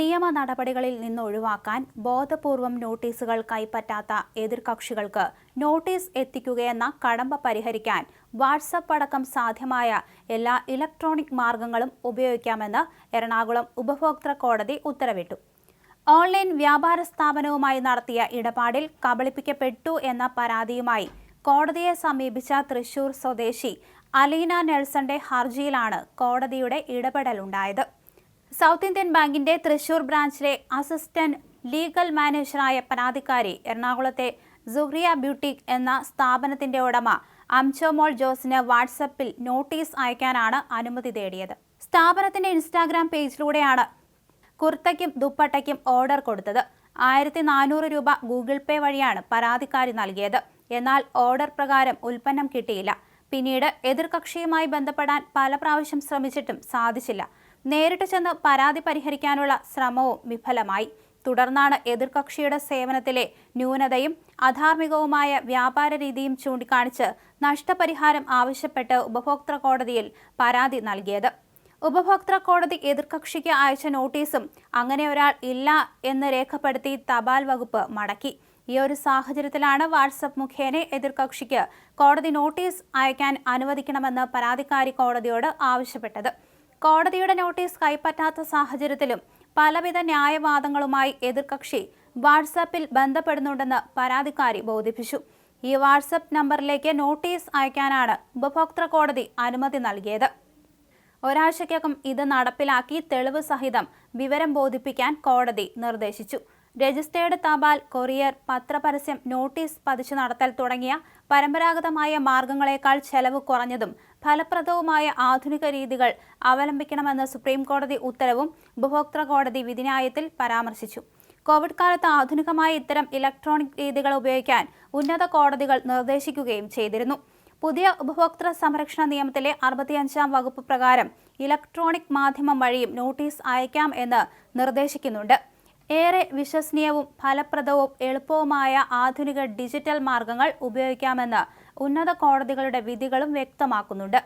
നിയമ നടപടികളിൽ നിന്ന് ഒഴിവാക്കാൻ ബോധപൂർവം നോട്ടീസുകൾ കൈപ്പറ്റാത്ത എതിർകക്ഷികൾക്ക് നോട്ടീസ് എത്തിക്കുകയെന്ന കടമ്പ പരിഹരിക്കാൻ വാട്സപ്പ് അടക്കം സാധ്യമായ എല്ലാ ഇലക്ട്രോണിക് മാർഗങ്ങളും ഉപയോഗിക്കാമെന്ന് എറണാകുളം ഉപഭോക്തൃ കോടതി ഉത്തരവിട്ടു. ഓൺലൈൻ വ്യാപാര സ്ഥാപനവുമായി നടത്തിയ ഇടപാടിൽ കബളിപ്പിക്കപ്പെട്ടു എന്ന പരാതിയുമായി കോടതിയെ സമീപിച്ച തൃശൂർ സ്വദേശി അലീന നെൽസന്റെ ഹർജിയിലാണ് കോടതിയുടെ ഇടപെടലുണ്ടായത്. സൗത്ത് ഇന്ത്യൻ ബാങ്കിന്റെ തൃശൂർ ബ്രാഞ്ചിലെ അസിസ്റ്റന്റ് ലീഗൽ മാനേജറായ പരാതിക്കാരി എറണാകുളത്തെ സുഹ്രിയ ബ്യൂട്ടിക് എന്ന സ്ഥാപനത്തിന്റെ ഉടമ അംചോമോൾ ജോസിന് വാട്സപ്പിൽ നോട്ടീസ് അയക്കാനാണ് അനുമതി തേടിയത്. സ്ഥാപനത്തിന്റെ ഇൻസ്റ്റാഗ്രാം പേജിലൂടെയാണ് കുർത്തയ്ക്കും ദുപ്പട്ടയ്ക്കും ഓർഡർ കൊടുത്തത്. ആയിരത്തി നാനൂറ് രൂപ ഗൂഗിൾ പേ വഴിയാണ് പരാതിക്കാരി നൽകിയത്. എന്നാൽ ഓർഡർ പ്രകാരം ഉൽപ്പന്നം കിട്ടിയില്ല. പിന്നീട് എതിർകക്ഷിയുമായി ബന്ധപ്പെടാൻ പല പ്രാവശ്യം ശ്രമിച്ചിട്ടും സാധിച്ചില്ല. നേരിട്ട് ചെന്ന് പരാതി പരിഹരിക്കാനുള്ള ശ്രമവും വിഫലമായി. തുടർന്നാണ് എതിർകക്ഷിയുടെ സേവനത്തിലെ ന്യൂനതയും അധാർമികവുമായ വ്യാപാര രീതിയും ചൂണ്ടിക്കാണിച്ച് നഷ്ടപരിഹാരം ആവശ്യപ്പെട്ട് ഉപഭോക്തൃ കോടതിയിൽ പരാതി നൽകിയത്. ഉപഭോക്തൃ കോടതി എതിർകക്ഷിക്ക് അയച്ച നോട്ടീസും അങ്ങനെ ഒരാൾ ഇല്ല എന്ന് രേഖപ്പെടുത്തി തപാൽ വകുപ്പ് മടക്കി. ഈ ഒരു സാഹചര്യത്തിലാണ് വാട്സപ്പ് മുഖേന എതിർകക്ഷിക്ക് കോടതി നോട്ടീസ് അയക്കാൻ അനുവദിക്കണമെന്ന് പരാതിക്കാരി കോടതിയോട് ആവശ്യപ്പെട്ടത്. കോടതിയുടെ നോട്ടീസ് കൈപ്പറ്റാത്ത സാഹചര്യത്തിലും പലവിധ ന്യായവാദങ്ങളുമായി എതിർകക്ഷി വാട്സാപ്പിൽ ബന്ധപ്പെടുന്നുണ്ടെന്ന് പരാതിക്കാരി ബോധിപ്പിച്ചു. ഈ വാട്സപ്പ് നമ്പറിലേക്ക് നോട്ടീസ് അയക്കാനാണ് ഉപഭോക്തൃ കോടതി അനുമതി നൽകിയത്. ഒരാഴ്ചയ്ക്കകം ഇത് നടപ്പിലാക്കി തെളിവ് സഹിതം വിവരം ബോധിപ്പിക്കാൻ കോടതി നിർദ്ദേശിച്ചു. രജിസ്റ്റേർഡ് തപാൽ കൊറിയർ പത്രപരസ്യം നോട്ടീസ് പതിച്ചു നടത്തൽ തുടങ്ങിയ പരമ്പരാഗതമായ മാർഗങ്ങളെക്കാൾ ചെലവ് കുറഞ്ഞതും ഫലപ്രദവുമായ ആധുനിക രീതികൾ അവലംബിക്കണമെന്ന സുപ്രീം കോടതി ഉത്തരവും ഉപഭോക്തൃ കോടതി വിധിന്യായത്തിൽ പരാമർശിച്ചു. കോവിഡ് കാലത്ത് ആധുനികമായ ഇത്തരം ഇലക്ട്രോണിക് രീതികൾ ഉപയോഗിക്കാൻ ഉന്നത കോടതികൾ നിർദ്ദേശിക്കുകയും ചെയ്തിരുന്നു. പുതിയ ഉപഭോക്തൃ സംരക്ഷണ നിയമത്തിലെ അറുപത്തിയഞ്ചാം വകുപ്പ് പ്രകാരം ഇലക്ട്രോണിക് മാധ്യമം വഴിയും നോട്ടീസ് അയക്കാം എന്ന് നിർദ്ദേശിക്കുന്നുണ്ട്. ഏറെ വിശ്വസനീയവും ഫലപ്രദവും എളുപ്പവുമായ ആധുനിക ഡിജിറ്റൽ മാർഗങ്ങൾ ഉപയോഗിക്കാമെന്ന് ഉന്നത കോടതികളുടെ വിധികളും വ്യക്തമാക്കുന്നുണ്ട്